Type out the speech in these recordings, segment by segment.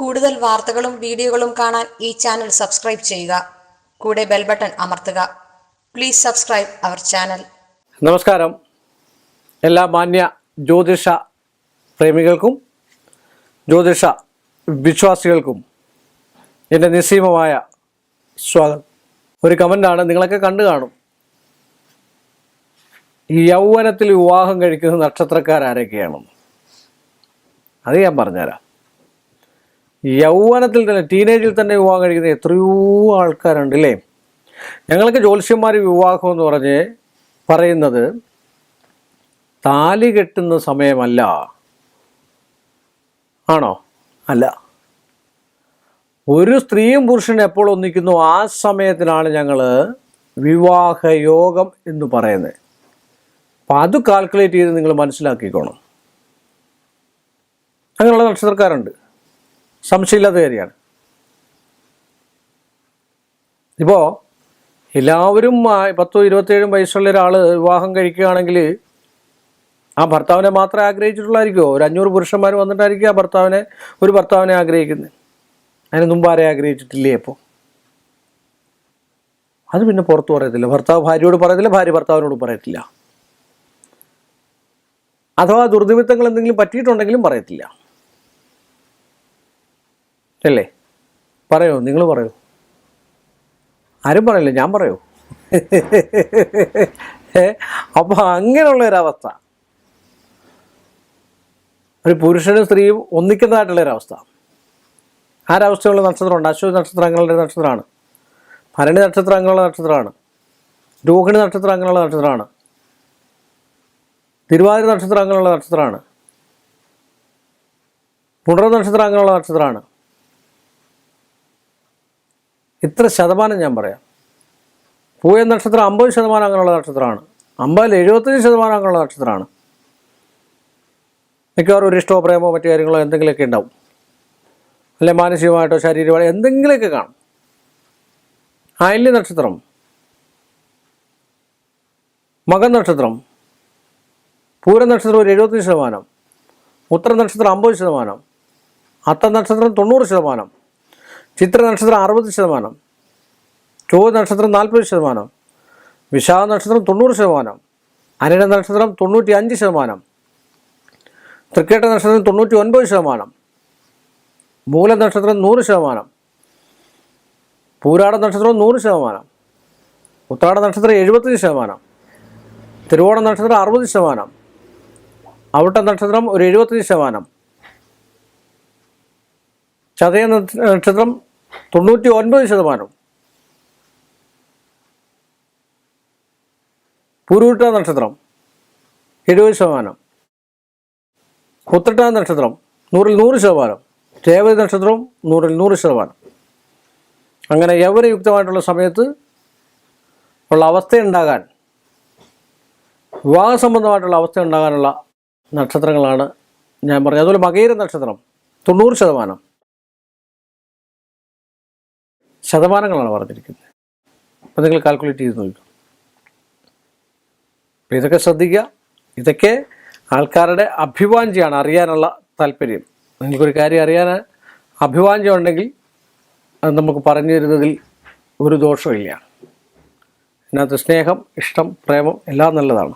കൂടുതൽ വാർത്തകളും വീഡിയോകളും കാണാൻ ഈ ചാനൽ സബ്സ്ക്രൈബ് ചെയ്യുക. കൂടെ ബെൽ ബട്ടൺ അമർത്തുക. Please subscribe our channel. നമസ്കാരം. എല്ലാ മാന്യ ജ്യോതിഷ പ്രേമികൾക്കും ജ്യോതിഷ വിശ്വാസികൾക്കും എന്റെ നിസ്സീമമായ സ്വാഗതം. ഒരു കമന്റാണ് നിങ്ങളൊക്കെ കണ്ടു കാണും. യൗവനത്തിൽ വിവാഹം കഴിക്കുന്ന നക്ഷത്രക്കാരാരൊക്കെയാണെന്ന് അത് ഞാൻ പറഞ്ഞുതരാം. യൗവനത്തിൽ തന്നെ ടീനേജിൽ തന്നെ വിവാഹം കഴിക്കുന്ന എത്രയോ ആൾക്കാരുണ്ട് അല്ലേ ഞങ്ങൾക്ക് ജ്യോത്സ്യന്മാർ വിവാഹം എന്ന് പറഞ്ഞ് പറയുന്നത് താലി കെട്ടുന്ന സമയമല്ല. ആണോ? അല്ല. ഒരു സ്ത്രീയും പുരുഷനും എപ്പോൾ ഒന്നിക്കുന്നു ആ സമയത്തിനാണ് ഞങ്ങൾ വിവാഹയോഗം എന്ന് പറയുന്നത്. അപ്പം അത് കാൽക്കുലേറ്റ് ചെയ്ത് നിങ്ങൾ മനസ്സിലാക്കിക്കോണം. അങ്ങനെയുള്ള നക്ഷത്രക്കാരുണ്ട്. സംശയമില്ലാത്ത കാര്യമാണ്. ഇപ്പോൾ എല്ലാവരും പത്തോ ഇരുപത്തേഴും വയസ്സുള്ള ഒരാൾ വിവാഹം കഴിക്കുകയാണെങ്കിൽ ആ ഭർത്താവിനെ മാത്രമേ ആഗ്രഹിച്ചിട്ടുള്ളായിരിക്കുമോ ഒരു അഞ്ഞൂറ് പുരുഷന്മാർ വന്നിട്ടായിരിക്കും ആ ഭർത്താവിനെ ഒരു ഭർത്താവിനെ ആഗ്രഹിക്കുന്നത് അതിന് മുമ്പ് ആരെ ആഗ്രഹിച്ചിട്ടില്ലേ അപ്പോൾ അത് പിന്നെ പുറത്ത് പറയത്തില്ല. ഭർത്താവ് ഭാര്യയോട് പറയത്തില്ല ഭാര്യ ഭർത്താവിനോട് പറയത്തില്ല. അഥവാ ദുർനിമിത്തങ്ങൾ എന്തെങ്കിലും പറ്റിയിട്ടുണ്ടെങ്കിലും പറയത്തില്ല. അല്ലേ? പറയോ നിങ്ങൾ പറയോ. ആരും പറയല്ലേ ഞാൻ പറയോ. അപ്പോൾ അങ്ങനെയുള്ള ഒരവസ്ഥ ഒരു പുരുഷനും സ്ത്രീയും ഒന്നിക്കുന്നതായിട്ടുള്ള ഒരവസ്ഥ ആരവസ്ഥയുള്ള നക്ഷത്രമുണ്ട്? അശ്വതി നക്ഷത്രങ്ങളുടെ നക്ഷത്രമാണ്. ഭരണി നക്ഷത്രം അങ്ങനെയുള്ള നക്ഷത്രമാണ്. രോഹിണി നക്ഷത്രം അങ്ങനെയുള്ള നക്ഷത്രമാണ്. തിരുവാതിര നക്ഷത്രം അങ്ങനെയുള്ള നക്ഷത്രമാണ്. പുണർ നക്ഷത്രം അങ്ങനെയുള്ള നക്ഷത്രമാണ്. ഇത്ര ശതമാനം ഞാൻ പറയാം. പൂയ നക്ഷത്രം അമ്പത് ശതമാനം അങ്ങനെയുള്ള നക്ഷത്രമാണ്. അമ്പതിൽ എഴുപത്തഞ്ച് ശതമാനം അങ്ങനെയുള്ള നക്ഷത്രമാണ്. മിക്കവാറും ഒരു ഇഷ്ടമോ പ്രേമോ മറ്റു കാര്യങ്ങളോ എന്തെങ്കിലുമൊക്കെ ഉണ്ടാവും. അല്ലെ മാനസികമായിട്ടോ ശാരീരികമായിട്ടോ എന്തെങ്കിലുമൊക്കെ കാണും. അയല്യ നക്ഷത്രം മകൻ നക്ഷത്രം പൂരം നക്ഷത്രം ഒരു എഴുപത്തഞ്ച് ശതമാനം ഉത്തര നക്ഷത്രം അമ്പത് ശതമാനം അത്ത നക്ഷത്രം തൊണ്ണൂറ് ശതമാനം ചിത്ര നക്ഷത്രം അറുപത് ശതമാനം ചൊവ്വ നക്ഷത്രം നാൽപ്പത് ശതമാനം വിശാഖ നക്ഷത്രം തൊണ്ണൂറ് ശതമാനം അനിട നക്ഷത്രം തൊണ്ണൂറ്റി അഞ്ച് ശതമാനം തൃക്കേട്ട നക്ഷത്രം തൊണ്ണൂറ്റി ഒൻപത് ശതമാനം മൂല നക്ഷത്രം നൂറ് ശതമാനം പൂരാട നക്ഷത്രം നൂറ് ശതമാനം ഉത്രാട നക്ഷത്രം എഴുപത്തഞ്ച് ശതമാനം തിരുവോണ നക്ഷത്രം അറുപത് ശതമാനം അവിട്ട നക്ഷത്രം ഒരു എഴുപത്തഞ്ച് ശതമാനം ചതയ നക്ഷത്രം തൊണ്ണൂറ്റി ഒൻപത് ശതമാനം. പൂരുവിട്ട നക്ഷത്രം എഴുപത് ശതമാനം. ഉത്രട്ട നക്ഷത്രം നൂറിൽ നൂറ് ശതമാനം. രേവതി നക്ഷത്രവും നൂറിൽ നൂറ് ശതമാനം. അങ്ങനെ യൗവനയുക്തമായിട്ടുള്ള സമയത്ത് ഉള്ള അവസ്ഥയുണ്ടാകാൻ വിവാഹ സംബന്ധമായിട്ടുള്ള അവസ്ഥ ഉണ്ടാകാനുള്ള നക്ഷത്രങ്ങളാണ് ഞാൻ പറഞ്ഞത്. അതുപോലെ മകയിര നക്ഷത്രം തൊണ്ണൂറ് ശതമാനം. ശതമാനങ്ങളാണ് പറഞ്ഞിരിക്കുന്നത്. അപ്പം നിങ്ങൾ കാൽക്കുലേറ്റ് ചെയ്ത് നോക്കും. അപ്പം ഇതൊക്കെ ശ്രദ്ധിക്കുക. ഇതൊക്കെ ആൾക്കാരുടെ അഭിവാഞ്ചിയാണ് അറിയാനുള്ള താല്പര്യം. നിങ്ങൾക്കൊരു കാര്യം അറിയാൻ അഭിവാഞ്ചം ഉണ്ടെങ്കിൽ അത് നമുക്ക് പറഞ്ഞു തരുന്നതിൽ ഒരു ദോഷമില്ല അതിനകത്ത് സ്നേഹം ഇഷ്ടം പ്രേമം എല്ലാം നല്ലതാണ്.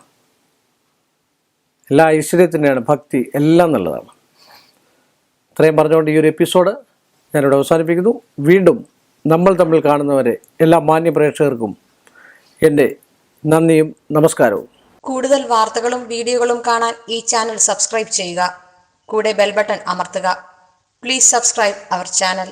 എല്ലാ ഐശ്വര്യത്തിന്റെയാണ് ഭക്തി എല്ലാം നല്ലതാണ്. ഇത്രയും പറഞ്ഞുകൊണ്ട് ഈ ഒരു എപ്പിസോഡ് ഞാനിവിടെ അവസാനിപ്പിക്കുന്നു. വീണ്ടും നമ്മൾ തമ്മിൽ കാണുന്നവരെ എല്ലാ മാന്യ പ്രേക്ഷകർക്കും എന്റെ നന്ദിയും നമസ്കാരവും. കൂടുതൽ വാർത്തകളും വീഡിയോകളും കാണാൻ ഈ ചാനൽ സബ്സ്ക്രൈബ് ചെയ്യുക. കൂടെ ബെൽബട്ടൺ അമർത്തുക. Please subscribe our channel